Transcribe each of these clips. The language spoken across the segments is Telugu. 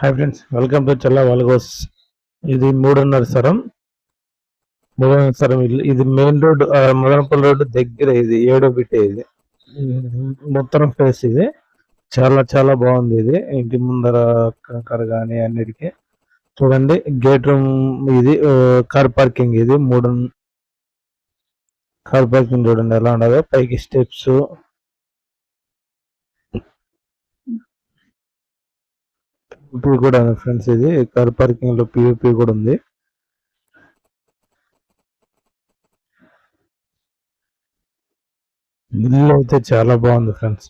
Hi friends welcome to Challa vlogs ఇది మూడున్నర సరం. మూడున్నర సరం ఇది మెయిన్ రోడ్ మదనపల్లి రోడ్ దగ్గర ఇది ఏడో బిట్టే ఇది. మొత్తం ఫేస్ ఇది. చాలా చాలా బాగుంది ఇది. ఇంటి ముందర కంకర కానీ అన్నిటికీ. చూడండి గేట్ రూమ్ ఇది కార్ పార్కింగ్ ఇది. మూడు కార్ పార్కింగ్ చూడండి ఎలా ఉండదో పైకి స్టెప్స్ ఇప్పుడు కూడా ఉంది ఫ్రెండ్స్ ఇది. కార్ పార్కింగ్లో పిఓపి కూడా ఉంది. ఇల్లు అయితే చాలా బాగుంది ఫ్రెండ్స్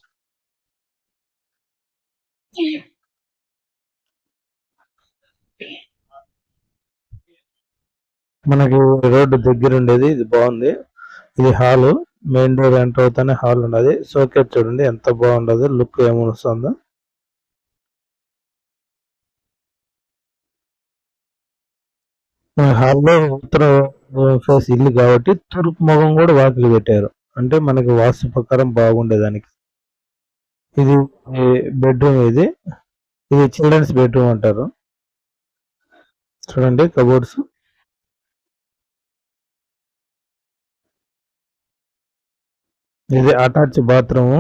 మనకి రోడ్డు దగ్గర ఉండేది ఇది బాగుంది. ఇది హాల్. మెయిన్ డోర్ ఎంటర్ అవుతానే హాల్ ఉన్నది. సోకేట్ చూడండి ఎంత బాగుండదు లుక్ ఏమొస్తుందో. హాల్లో ఉత్తర ఫేస్ ఇల్లు కాబట్టి తూర్పు ముఖం కూడా వాకిలి పెట్టారు అంటే మనకి వాస్తు ప్రకారం బాగుండేదానికి. ఇది బెడ్రూమ్ ఇది. ఇది చిల్డ్రన్స్ బెడ్రూమ్ అంటారు. చూడండి కబోర్డ్స్ ఇది అటాచ్ బాత్రూమ్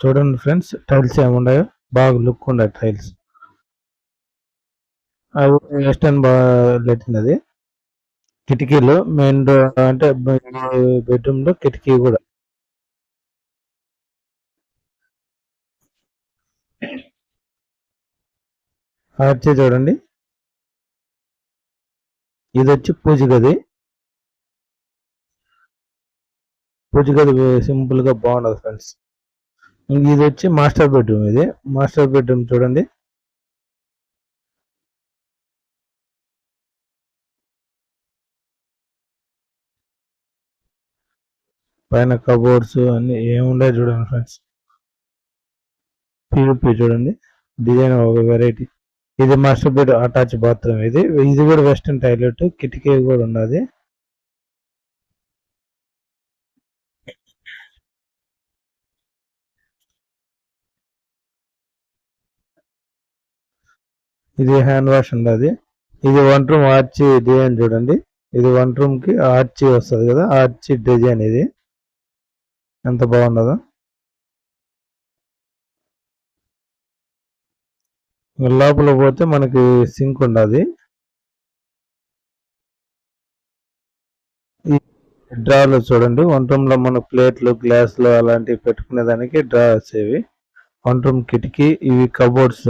చూడండి ఫ్రెండ్స్ టైల్స్ ఏమున్నాయో? బాగా లుక్ ఉండే టైల్స్ అది వెస్టర్న్ లెట్టిన్ అది కిటికీలు మెయిన్ అంటే బెడ్రూమ్లో కిటికీ కూడా. ఆర్చి చూడండి. ఇది వచ్చి పూజ గది. పూజ గది సింపుల్గా బాగుండదు ఫ్రెండ్స్. ఇది వచ్చి మాస్టర్ బెడ్రూమ్ ఇది. మాస్టర్ బెడ్రూమ్ చూడండి. పైన కబోర్డ్స్ అన్ని ఏముండే చూడండి ఫ్రెండ్స్. పియూపీ చూడండి. డిజైన్ ఒక వెరైటీ ఇది మాస్టర్ బెడ్ అటాచ్ బాత్రూమ్. ఇది ఇది కూడా వెస్టర్న్ టాయిలెట్ కిటికీ కూడా ఉన్నది. ఇది హ్యాండ్ వాష్ ఉన్నది. ఇది వన్ రూమ్ ఆర్చి డిజైన్ చూడండి. ఇది వన్ రూమ్కి ఆర్చి వస్తుంది కదా ఆర్చి డిజైన్ ఇది. ఎంత బాగుండదు? లోపల పోతే మనకి సింక్ ఉండదు. డ్రాలు చూడండి. వన్ రూమ్లో మన ప్లేట్లు గ్లాసులు అలాంటివి పెట్టుకునే దానికి డ్రా వచ్చేవి. వన్ రూమ్ కిటికీ ఇవి కబోర్డ్స్.